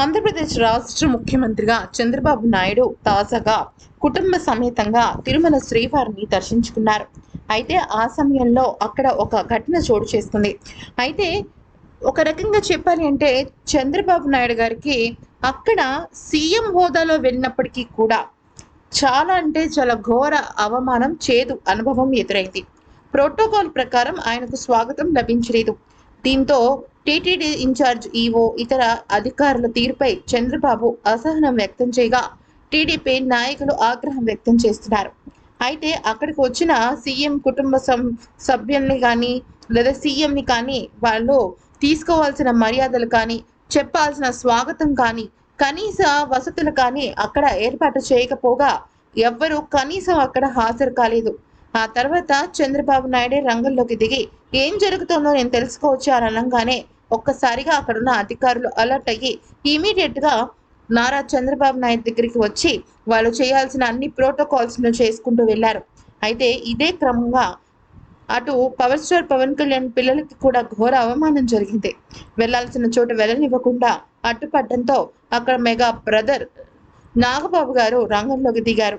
ఆంధ్రప్రదేశ్ రాష్ట్ర ముఖ్యమంత్రిగా చంద్రబాబు నాయుడు తాజాగా కుటుంబ సమేతంగా తిరుమల శ్రీవారిని దర్శించుకున్నారు. అయితే ఆ సమయంలో అక్కడ ఒక ఘటన చోటు చేసుకుంది. అయితే ఒక రకంగా చెప్పాలి అంటే చంద్రబాబు నాయుడు గారికి అక్కడ సీఎం హోదాలో వెళ్ళినప్పటికీ కూడా చాలా అంటే చాలా ఘోర అవమానం చేదు అనుభవం ఎదురైంది. ప్రోటోకాల్ ప్రకారం ఆయనకు స్వాగతం లభించలేదు. దీంతో టీటీడీ ఇన్ఛార్జ్ ఈవో ఇతర అధికారుల తీరుపై చంద్రబాబు అసహనం వ్యక్తం చేయగా టీడీపీ నాయకులు ఆగ్రహం వ్యక్తం చేస్తున్నారు. అయితే అక్కడికి వచ్చిన సీఎం కుటుంబ సభ్యుల్ని కానీ లేదా సీఎంని కానీ వాళ్ళు తీసుకోవాల్సిన మర్యాదలు కానీ చెప్పాల్సిన స్వాగతం కానీ కనీస వసతులు కానీ అక్కడ ఏర్పాటు చేయకపోగా ఎవ్వరూ కనీసం అక్కడ హాజరు కాలేదు. ఆ తర్వాత చంద్రబాబు నాయుడే రంగంలోకి దిగి ఏం జరుగుతుందో నేను తెలుసుకోవచ్చు అని అనగానే ఒక్కసారిగా అక్కడున్న అధికారులు అలర్ట్ అయ్యి ఇమీడియట్గా నారా చంద్రబాబు నాయుడు దగ్గరికి వచ్చి వాళ్ళు చేయాల్సిన అన్ని ప్రోటోకాల్స్ను చేసుకుంటూ వెళ్ళారు. అయితే ఇదే క్రమంగా అటు పవర్ స్టార్ పవన్ కళ్యాణ్ పిల్లలకి కూడా ఘోర అవమానం జరిగింది. వెళ్ళాల్సిన చోట వెళ్ళనివ్వకుండా అడ్డుపడడంతో అక్కడ మెగా బ్రదర్ నాగబాబు గారు రంగంలోకి దిగారు.